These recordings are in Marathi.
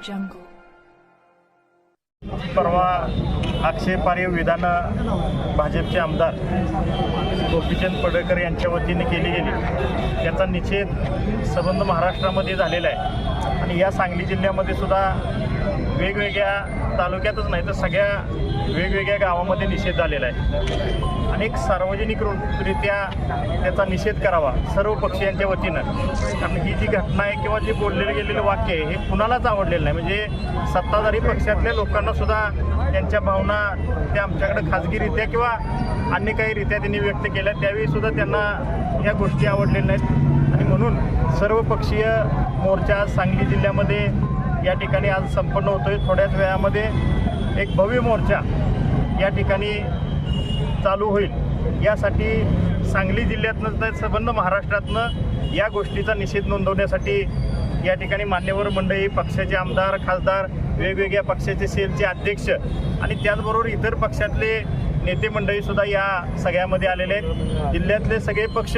jungle. परवा आक्षेपार्ह विधानं भाजपचे आमदार गोपीचंद पडळकर यांच्या वतीने केली गेली त्याचा निषेध संबंध महाराष्ट्रामध्ये झालेला आहे आणि या सांगली जिल्ह्यामध्ये सुद्धा वेगवेगळ्या तालुक्यातच नाही तर सगळ्या वेगवेगळ्या गावामध्ये निषेध झालेला आहे. अनेक सार्वजनिकरित्या त्याचा निषेध करावा सर्व पक्षीयांच्या वतीनं. कारण ही जी घटना आहे किंवा जे बोललेलं गेलेलं वाक्य आहे हे कुणालाच आवडलेलं नाही. म्हणजे सत्ताधारी पक्षातल्या लोकांना सुद्धा त्यांच्या भावना त्या आमच्याकडे खाजगीरित्या किंवा अन्य काही रित्या त्यांनी व्यक्त केल्या त्यावेळी सुद्धा त्यांना ह्या गोष्टी आवडलेल्या नाहीत. आणि म्हणून सर्व पक्षीय मोर्चा सांगली जिल्ह्यामध्ये या ठिकाणी आज संपन्न होतोय. थोड्याच वेळामध्ये एक भव्य मोर्चा या ठिकाणी चालू होईल. यासाठी सांगली जिल्ह्यातनं तर संबंध महाराष्ट्रातनं या गोष्टीचा निषेध नोंदवण्यासाठी या ठिकाणी मान्यवर मंडळी पक्षाचे आमदार खासदार वेगवेगळ्या पक्षाचे सेलचे अध्यक्ष आणि त्याचबरोबर इतर पक्षातले नेते मंडळीसुद्धा या सगळ्यामध्ये आलेले आहेत. जिल्ह्यातले सगळे पक्ष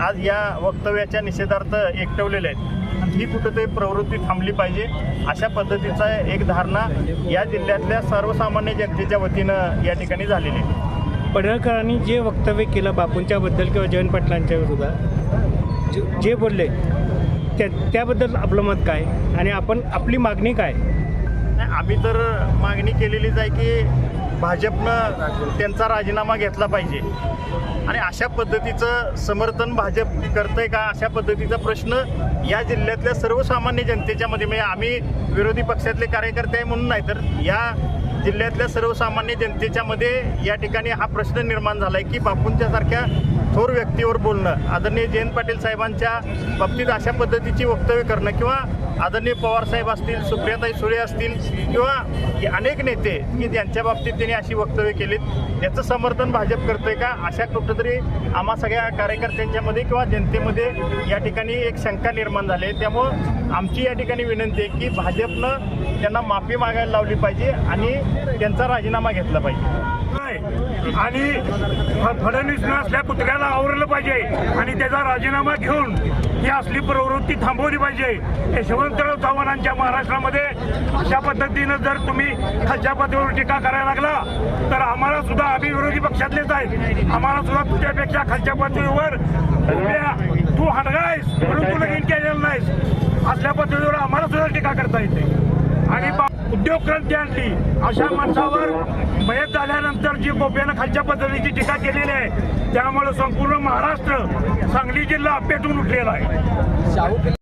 आज या वक्तव्याच्या निषेधार्थ एकटवलेले आहेत. आणि ही कुठंतरी प्रवृत्ती थांबली पाहिजे. अशा पद्धतीचा एक धारणा या जिल्ह्यातल्या सर्वसामान्य जनतेच्या वतीनं या ठिकाणी झालेली आहे. पडळकरांनी जे वक्तव्य केलं बापूंच्याबद्दल किंवा जयंत पाटलांच्या विरोधात जे- जे बोलले त्या त्याबद्दल आपलं मत काय? आणि आपण आपली मागणी काय? नाही, आम्ही तर मागणी केलेलीच आहे की भाजपनं त्यांचा राजीनामा घेतला पाहिजे. आणि अशा पद्धतीचं समर्थन भाजप करतंय का? अशा पद्धतीचा प्रश्न या जिल्ह्यातल्या सर्वसामान्य जनतेच्या मध्ये म्हणजे आम्ही विरोधी पक्षातले कार्यकर्ते आहे म्हणून नाही तर या जिल्ह्यातल्या सर्वसामान्य जनतेच्या मध्ये या ठिकाणी हा प्रश्न निर्माण झाला आहे की बापूंच्या सारख्या थोर व्यक्तीवर बोलणं. आदरणीय जयंत पाटील साहेबांच्या बाबतीत अशा पद्धतीची वक्तव्य करणं किंवा आदरणीय पवार साहेब असतील सुप्रियाताई सुळे असतील किंवा हे अनेक नेते की ज्यांच्या बाबतीत त्यांनी अशी वक्तव्य केलीत. याचं समर्थन भाजप करतोय का? अशा कुठंतरी आम्हा सगळ्या कार्यकर्त्यांच्यामध्ये किंवा जनतेमध्ये या ठिकाणी एक शंका निर्माण झाली आहे. त्यामुळं आमची या ठिकाणी विनंती आहे की भाजपनं त्यांना माफी मागायला लावली पाहिजे आणि त्यांचा राजीनामा घेतला पाहिजे. आणि फडणवीस असल्या पुतळ्याला आवरलं पाहिजे आणि त्याचा राजीनामा घेऊन ही असली प्रवृत्ती थांबवली पाहिजे. यशवंतराव चव्हाणांच्या महाराष्ट्रामध्ये अशा पद्धतीनं जर तुम्ही खालच्या पातळीवर टीका करायला लागला तर आम्हाला सुद्धा आम्ही विरोधी पक्षातलेच आहेत. आम्हाला सुद्धा तुझ्यापेक्षा खालच्या पातळीवर तू हटगायस म्हणून तू लगीन केलेलं नाहीस. असल्या पद्धतीवर आम्हाला सुद्धा टीका करता येते. उद्योगक्रांती आणली. अशा माणसावर मयत झाल्यानंतर जी गोप्यानं खालच्या पद्धतीची टीका केलेली आहे त्यामुळे संपूर्ण महाराष्ट्र सांगली जिल्हा पेटून उठलेला आहे.